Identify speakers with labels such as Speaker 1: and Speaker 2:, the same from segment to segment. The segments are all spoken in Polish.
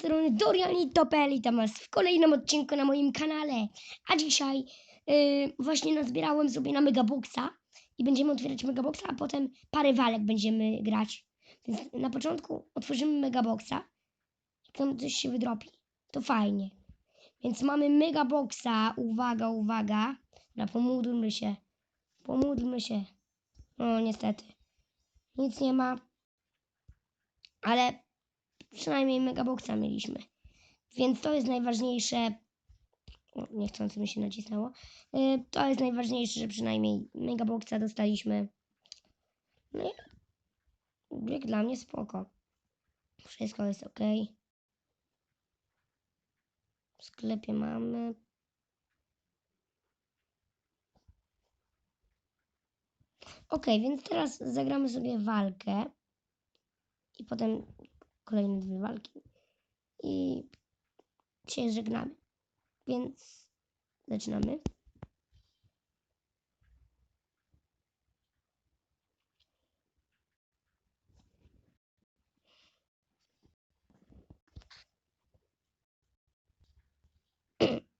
Speaker 1: strony Dorian i Topel witam was w kolejnym odcinku na moim kanale. A dzisiaj yy, właśnie nazbierałem sobie na Megaboxa i będziemy otwierać Megaboxa, a potem parę walek będziemy grać. Więc na początku otworzymy Megaboxa. Jak tam coś się wydropi, to fajnie. Więc mamy Megaboxa. Uwaga, uwaga. Dobra, pomódlmy się. Pomódlmy się. O, niestety. Nic nie ma. Ale przynajmniej megaboxa mieliśmy. Więc to jest najważniejsze. O, niechcący mi się nacisnęło. Y, To jest najważniejsze, że przynajmniej megaboxa dostaliśmy. No i jak dla mnie spoko. Wszystko jest ok. W sklepie mamy. Ok, więc teraz zagramy sobie walkę. I potem kolejne dwie walki. I się żegnamy. Więc zaczynamy.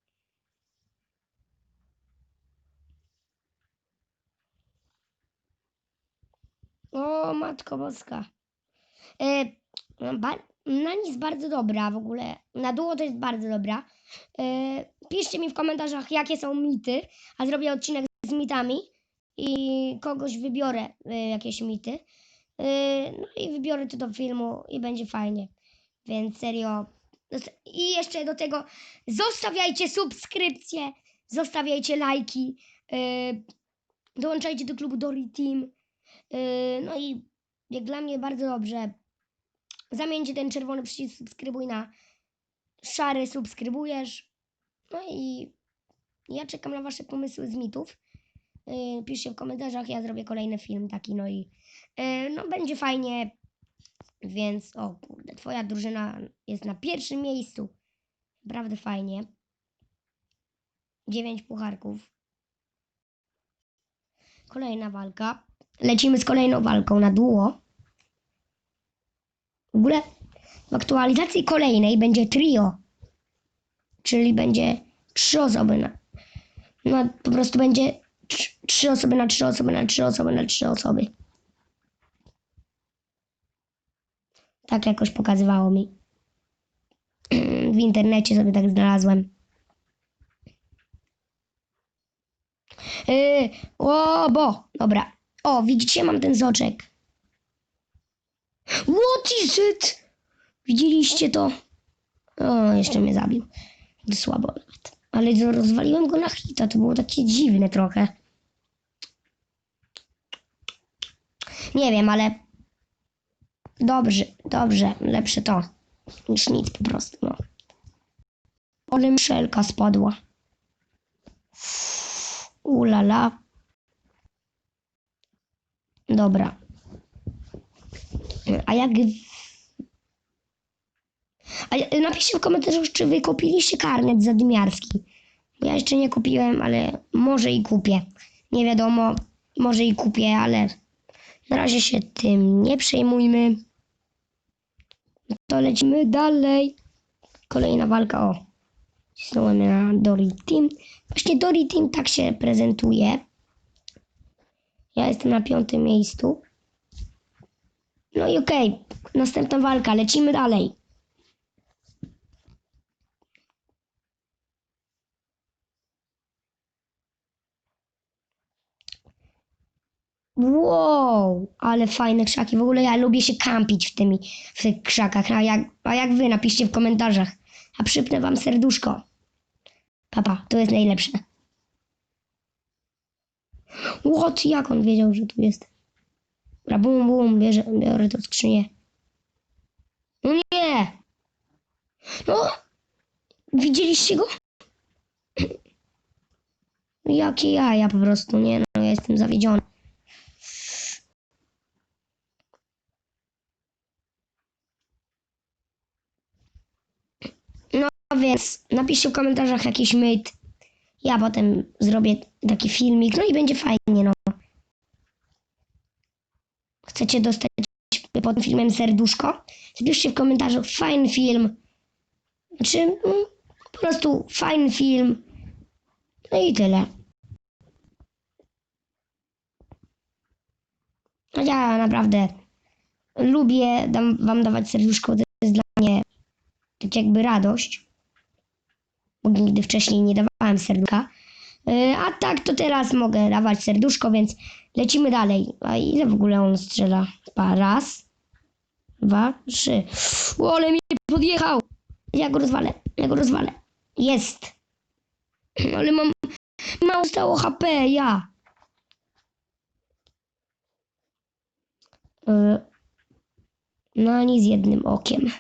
Speaker 1: O, Matko Boska. E, na nic bardzo dobra w ogóle. Na duo to jest bardzo dobra. E, piszcie mi w komentarzach, jakie są mity, a zrobię odcinek z mitami i kogoś wybiorę e, jakieś mity. E, no i wybiorę to do filmu i będzie fajnie. Więc serio. I jeszcze do tego zostawiajcie subskrypcje, zostawiajcie lajki, dołączajcie do klubu Dory Team. No i jak dla mnie bardzo dobrze. Zamieńcie ten czerwony przycisk subskrybuj na szary subskrybujesz. No i ja czekam na wasze pomysły z mitów. Yy, piszcie w komentarzach, ja zrobię kolejny film taki, no i yy, no będzie fajnie. Więc o kurde, twoja drużyna jest na pierwszym miejscu. Naprawdę fajnie. Dziewięć pucharków. Kolejna walka. Lecimy z kolejną walką na duo. W ogóle w aktualizacji kolejnej będzie trio, czyli będzie trzy osoby na. No po prostu będzie trz- trzy osoby na trzy osoby na trzy osoby na trzy osoby. Tak jakoś pokazywało mi. W internecie sobie tak znalazłem. Yy, o, bo, dobra. O, widzicie, mam ten zoczek. What is it? Widzieliście to? O, jeszcze mnie zabił. Słabo nawet. Ale rozwaliłem go na hita, to było takie dziwne trochę. Nie wiem, ale... Dobrze, dobrze, lepsze to niż nic po prostu, no. Ale szelka spadła. Ulala. Dobra. A jak. A napiszcie w komentarzu, czy wy kupiliście karnet zadymiarski. Ja jeszcze nie kupiłem, ale może i kupię. Nie wiadomo, może i kupię, ale na razie się tym nie przejmujmy. To lecimy dalej. Kolejna walka. O, cisnąłem na Dory Team. Właśnie Dory Team tak się prezentuje. Ja jestem na piątym miejscu. No i okej, następna walka, lecimy dalej. Wow, ale fajne krzaki. W ogóle ja lubię się kampić w, tymi, w tych krzakach. A jak, a jak wy, napiszcie w komentarzach. A przypnę wam serduszko. Papa, to jest najlepsze. What? Jak on wiedział, że tu jest? Dobra, bum, bum, bierze, biorę to skrzynię. No nie! No! Widzieliście go? Jakie jaja po prostu, nie no, ja jestem zawiedziony. No więc napiszcie w komentarzach jakiś myt. Ja potem zrobię taki filmik, no i będzie fajnie, no. Chcecie dostać pod filmem serduszko? Napiszcie w komentarzu fajny film. Znaczy, mm, po prostu fajny film. No i tyle. No Ja naprawdę lubię dam, wam dawać serduszko, to jest dla mnie tak jakby radość, bo nigdy wcześniej nie dawałem serduszka. Yy, A tak to teraz mogę dawać serduszko, więc lecimy dalej. A ile w ogóle on strzela? Pa, raz, dwa, trzy. O, ale mnie podjechał. Ja go rozwalę, ja go rozwalę. Jest. Ale mam mało stało HP, ja. Yy, No ani z jednym okiem.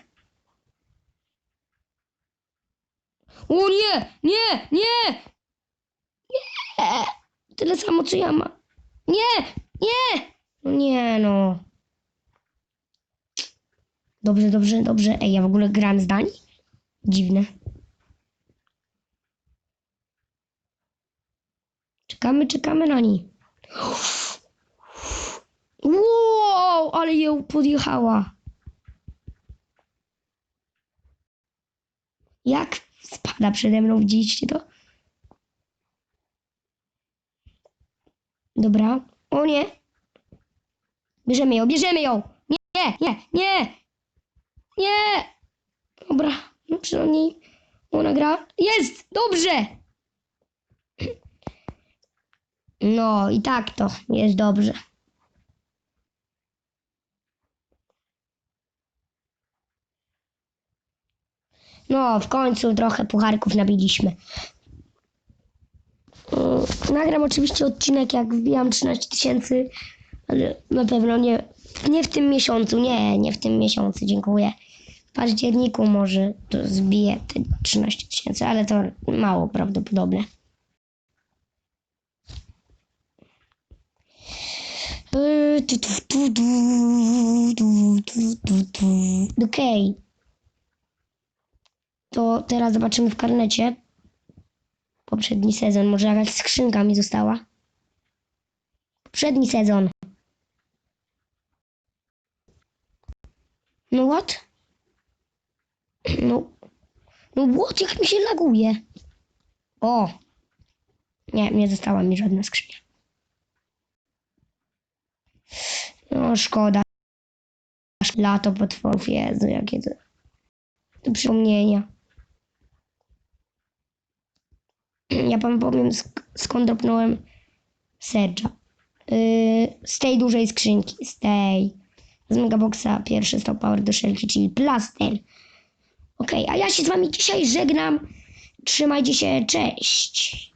Speaker 1: O nie, nie, nie! Nie! Tyle samo co ja mam. Nie, nie! No nie no. Dobrze, dobrze, dobrze. Ej, ja w ogóle gram zdań? Dziwne. Czekamy, czekamy na nie. Wow, ale ją podjechała. Jak spada przede mną, widzieliście to? Dobra. O nie. Bierzemy ją, bierzemy ją. Nie, nie, nie. Nie. Dobra. No przynajmniej ona gra. Jest! Dobrze! No i tak to jest dobrze. No, w końcu trochę pucharków nabiliśmy nagram oczywiście odcinek, jak wbijam 13 tysięcy, ale na pewno nie, nie w tym miesiącu, nie, nie w tym miesiącu, dziękuję. W październiku może to zbiję te 13 tysięcy, ale to mało prawdopodobne. Okej. Okay. To teraz zobaczymy w karnecie. Poprzedni sezon. Może jakaś skrzynka mi została. Poprzedni sezon. No what? No. No what? Jak mi się laguje? O! Nie, nie została mi żadna skrzynia. No szkoda. Lato potworów, Jezu, jakie to... To przypomnienia. Ja wam powiem sk- skąd dropnąłem Serge'a. Yy, z tej dużej skrzynki, z tej. Z Megaboxa pierwszy stop power do szelki, czyli plaster. Okej, a ja się z wami dzisiaj żegnam. Trzymajcie się, cześć.